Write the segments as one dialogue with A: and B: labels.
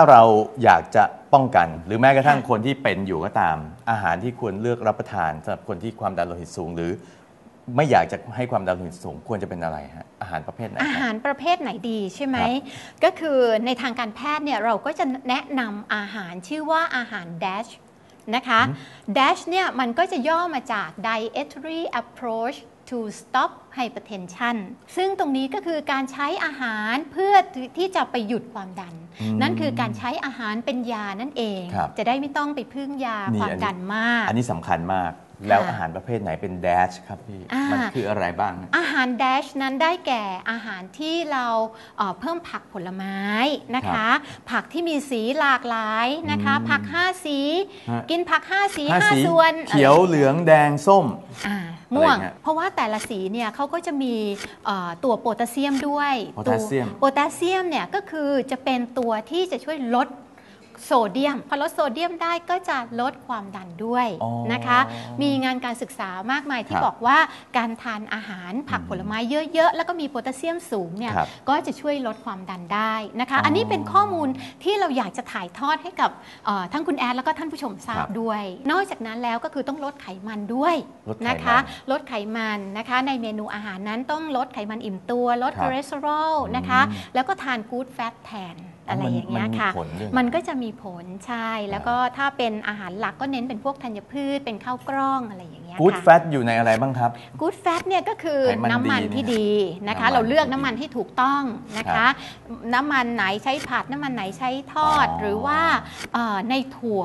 A: ถ้าเราอยากจะป้องกัน หรือแม้กระทั่ง
B: ค่ะ
A: คนที่เป็นอยู่ก็ตาม อาหารที่ควรเลือกรับประทานสำหรับคนที่ความดันโลหิตสูง หรือไม่อยากจะให้ความดันโลหิตสูงควรจะเป็นอะไรฮะอาหารประเภทไหน
B: อา
A: ค
B: หา
A: รับ
B: รประเภทไหนดีใช่ไหม
A: ครับ
B: ก็คือในทางการแพทย์เนี่ยเราก็จะแนะนำอาหารชื่อว่าอาหาร DASH นะคะ DASH เนี่ยมันก็จะย่อมาจาก Dietary Approach to Stop Hypertension ซึ่งตรงนี้ก็คือการใช้อาหารเพื่อที่จะไปหยุดความดัน
A: อืม
B: นั่นคือการใช้อาหารเป็นยานั่นเอง
A: ครับ
B: จะได้ไม่ต้องไปพึ่งยา
A: นี่
B: ความ
A: อันนี้
B: ดันมาก
A: อันนี้สำคัญมาก แล้ว
B: ค่ะ
A: อาหารประเภทไหนเป็นแดชครับพี่
B: อ่ามั
A: มันคืออะไรบ้างฮะ
B: อาหารแดชนั้นได้แก่อาหารที่เราเอ่อเพิ่มผักผลไม้นะคะ ผักที่มีสีหลากหลายนะคะ
A: อืม
B: ผัก 5 สี
A: ฮะ
B: กินผัก 5 สี
A: ห้าสี
B: 5ส่วน
A: เขียวเหลืองแดงส้ม
B: อ่าม่วง
A: อะไรเงี้ย
B: เพราะว่าแต่ละสีเนี่ยเขาก็จะมีเอ่อตัวโพแทสเซียมด้วย
A: โพแทสเซียม
B: ตัวโพแทสเซียมเนี่ยก็คือจะเป็นตัวที่จะช่วยลด โซเดียม พอลดโซเดียมได้ก็จะลดความดันด้วย
A: อ๋อ
B: นะคะ มีงานการศึกษามากมายที่
A: ครับ
B: บอกว่าการทานอาหารผักผลไม้เยอะๆ แล้วก็มีโพแทสเซียมสูงเนี่ย
A: ครับ
B: ก็จะช่วยลดความดันได้นะคะ
A: อ๋ออั
B: อันนี้เป็นข้อมูลที่เราอยากจะถ่ายทอดให้กับเอ่อทั้งคุณแอดแล้วก็ท่านผู้ชมทรา
A: ครับบ
B: ด้วย นอกจากนั้นแล้วก็คือต้องลดไขมันด้วย
A: ลดไขมัน
B: นะคะลดไขมันนะคะในเมนูอาหารนั้นต้องลดไขมันอิ่มตัว ลด
A: ครับ
B: คอเลสเตอรอลนะคะ
A: อืม
B: แล้วก็ทานกู๊ดแฟตแทนอะไรอย่างเงี้ย
A: มันมี
B: ค่ะ
A: ผลด้วยเหรอ
B: มันก็จะมีผลใช่ แล้วก็ถ้าเป็นอาหารหลักก็เน้นเป็นพวกธัญพืชเป็นข้าวกล้องอะไรอย่างเงี้ย
A: กู๊ด
B: ค่ะ
A: แฟตอยู่ในอะไรบ้างครับ
B: กู๊ดแฟตเนี่ยก็คือ
A: ไขมัน
B: น้ำมัน
A: ดี
B: ที่
A: เนี่ย
B: ดีนะคะ
A: น้ำมัน
B: เราเลือก
A: ที่ดี
B: น้ำมันที่ถูกต้องนะ
A: ครั
B: คะ
A: บ
B: น้ำมันไหนใช้ผัดน้ำมันไหนใช้ทอด
A: อ๋อ
B: หรือว่าเอ่อในถั่ว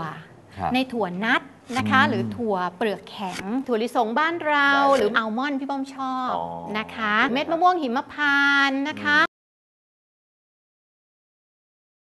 A: ครับ
B: ในถั่วนัดนะคะ
A: อืม
B: หรือถั่วเปลือกแข็ง ถั่วลิสงบ้านเรา
A: ได้เลย
B: หรืออัลมอนด์พี่ป้อมชอบ
A: อ๋อ
B: นะคะ เม็ดมะม่วงหิมพานต์นะคะ